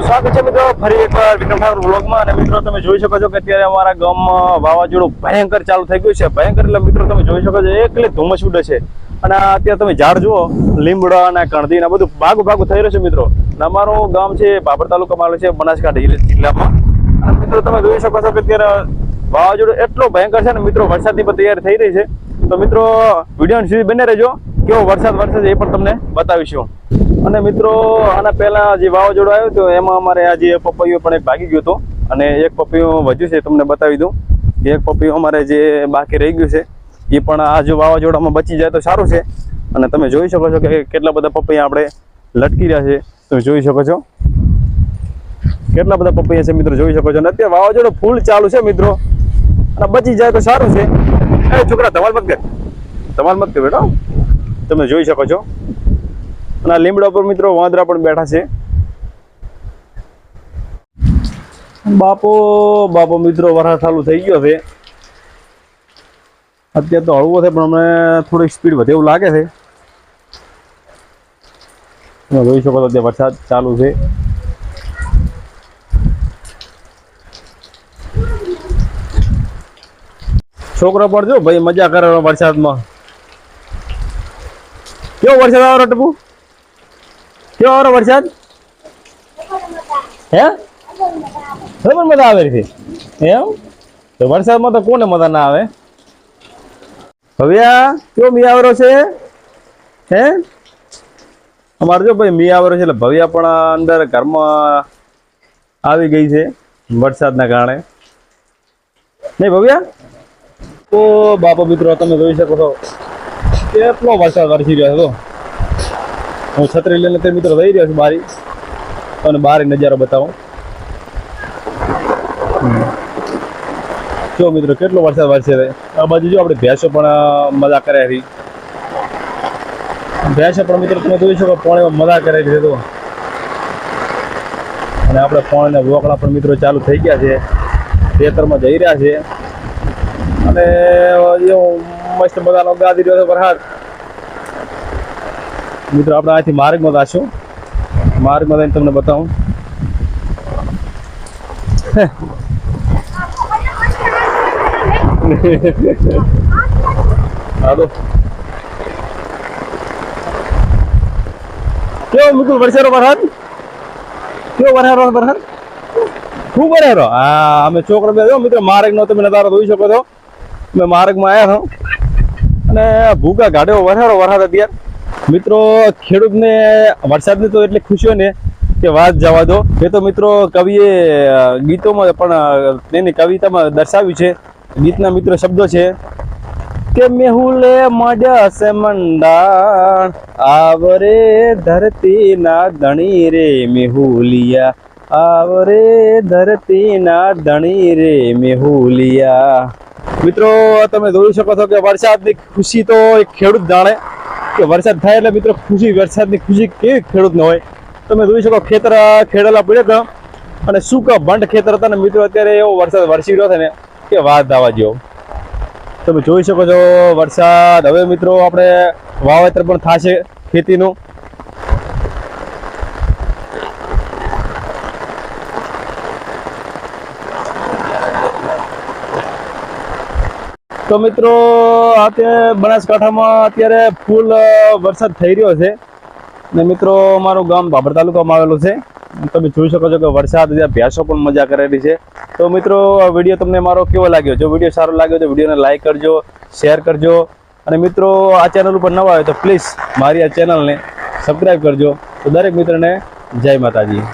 સ્વાગત છે મિત્રો ફરી એકવાર વિક્રમ ઠાકોર બ્લોગમાં અને મિત્રો, તમે જોઈ શકો છો કે અત્યારે અમારા ગામમાં વાવાઝોડું ભયંકર ચાલુ થઈ ગયું છે. ભયંકર એટલે મિત્રો, તમે જોઈ શકો છો, એકલે ધુમ્મસ ઉડે છે. અને અત્યારે તમે ઝાડ જુઓ લીમડા અને કણદી આ બધું ભાગું ભાગું થઈ રહ્યું છે મિત્રો. અમારું ગામ છે, બાબર તાલુકામાં આવેલું છે, બનાસકાંઠા જિલ્લામાં. અને મિત્રો, તમે જોઈ શકો છો કે અત્યારે વાવાઝોડું એટલો ભયંકર છે ને મિત્રો, વરસાદની પણ તૈયારી થઈ રહી છે. તો મિત્રો વીડિયો સુધી બને રહેજો. કેવો વરસાદ વરસે છે એ પણ તમને બતાવીશું. અને મિત્રો, આના પહેલા જે વાવાઝોડું આવ્યું હતું, એમાં અમારે આજે પપૈયું પણ એક ભાગી ગયું હતું. અને એક પપૈયું વધ્યું છે તમને બતાવી દઉં. એક પપૈયું અમારે જે બાકી રહી ગયું છે, એ પણ આ જો વાવાઝોડામાં બચી જાય તો સારું છે. અને તમે જોઈ શકો છો કે કેટલા બધા પપૈયા આપણે લટકી રહ્યા છે. તમે જોઈ શકો છો. કેટલા બધા પપૈયા છે મિત્રો, જોઈ શકો છો. અને અત્યારે વાવાઝોડું ફૂલ ચાલુ છે મિત્રો. અને બચી જાય તો સારું છે. છોકરા, ધમાલ મત કર. ધમાલ મત કર બેટા. તમે જોઈ શકો છો. અને લીમડા પર મિત્રો વાંદરા પણ બેઠા છે. બાપો બાપો મિત્રો વરસાદ ચાલુ થઈ ગયો છે. અત્યારે તો હળવો છે, પણ અમને થોડીક સ્પીડ વધે એવું લાગે છે. તમે જોઈ શકો છો અત્યારે વરસાદ ચાલુ છે. છોકરો પણ જો ભાઈ મજા કરે વરસાદમાં. કેવો વરસાદ આવે ટપુ? કેવો વરસાદ? હે? ખબર મજા આવે છે. એમ? તો વરસાદમાં તો કોને મજા ના આવે? ભવ્યા કેવો મિયાવરો છે? હે? અમારે જો ભાઈ મિયાવરો છે એટલે ભવ્યા પણ અંદર ઘરમાં આવી ગઈ છે વરસાદના કારણે. નહીં ભવ્યા? તો બાપા મિત્રો તમે જોઈ શકો છો, કેટલો વરસાદ વરસી રહ્યો છે તો. હું છત્રી લઈને તે મિત્રો રહી રહ્યો છું બારી. અને બારી નજારો બતાવું. જો મિત્રો કેટલો વરસાદ વરસે આ બાજુ જો આપણે ભેંસો પણ મજા કરે રહી. ભેંસો પણ મિત્રો તમે જોઈ શકો પાણીમાં મજા કરે છે તો અને આપણે પાણીના વોકળા પણ મિત્રો ચાલુ થઈ ગયા છે. ખેતરમાં જઈ રહ્યા છે. અને એવો મસ્ત મજાનો ગાદી રહ્યો છે વરસાદ. મિત્રો, આપણે અહીંથી માર્ગમાં જાશું માર્ગમાં જઈને તમને બતાવું. હાલો. કેવો મુકુલ વરસેરો વરસાદ કેવો વરસાદનો વરસાદ ખૂબ વરસાદનો હા, અમે છોકરો બે મિત્ર મિત્રો, માર્ગનો તમે નજારો જોઈ શકો છો. મેં માર્ગમાં આવ્યા છો. અને ભૂકા ગાડ્યો વરસાડો વરસાદ અત્યારે. મિત્રો, ખેડૂતને વરસાદની તો એટલી ખુશી હોય ને કે વાત જવા દો. એ તો મિત્રો કવિએ ગીતોમાં પણ તેની કવિતામાં દર્શાવ્યું છે. ગીતના મિત્રો શબ્દો છે, કે મેહુલે મળ્યા છે મંડાણ, આવરે ધરતીના ધણી રે મેહુલિયા, આવરે ધરતીના ધણી રે મેહુલિયા. મિત્રો, તમે જોઈ શકો છો કે વરસાદની ખુશી તો એક ખેડૂત જાણે. કે વરસાદ થાય એટલે મિત્રો ખુશી, વરસાદની ખુશી કેવી ખેડૂતને હોય. તમે જોઈ શકો ખેતર, ખેડેલા પડ્યા હતા. અને સૂકા બંધ ખેતર હતા ને મિત્રો, અત્યારે એવો વરસાદ વરસી રહ્યો છે ને, કે વાત દાવા જેવો તમે જોઈ શકો છો વરસાદ. હવે મિત્રો, આપણે વાવેતર પણ થશે ખેતીનું. તો મિત્રો, અત્યારે બનાસકાંઠામાં અત્યારે ફૂલ વરસાદ થઈ રહ્યો છે. ને મિત્રો, અમારું ગામ બાબર તાલુકામાં આવેલું છે. તમે જોઈ શકો છો કે વરસાદ ભેંસો પણ મજા કરેલી છે. તો મિત્રો, આ વીડિયો તમને મારો કેવો લાગ્યો? જો વીડિયો સારો લાગ્યો તો વિડીયોને લાઇક કરજો શેર કરજો. અને મિત્રો, આ ચેનલ ઉપર નવા આવે તો પ્લીઝ મારી આ ચેનલને સબસ્ક્રાઈબ કરજો. તો દરેક મિત્રને જય માતાજી.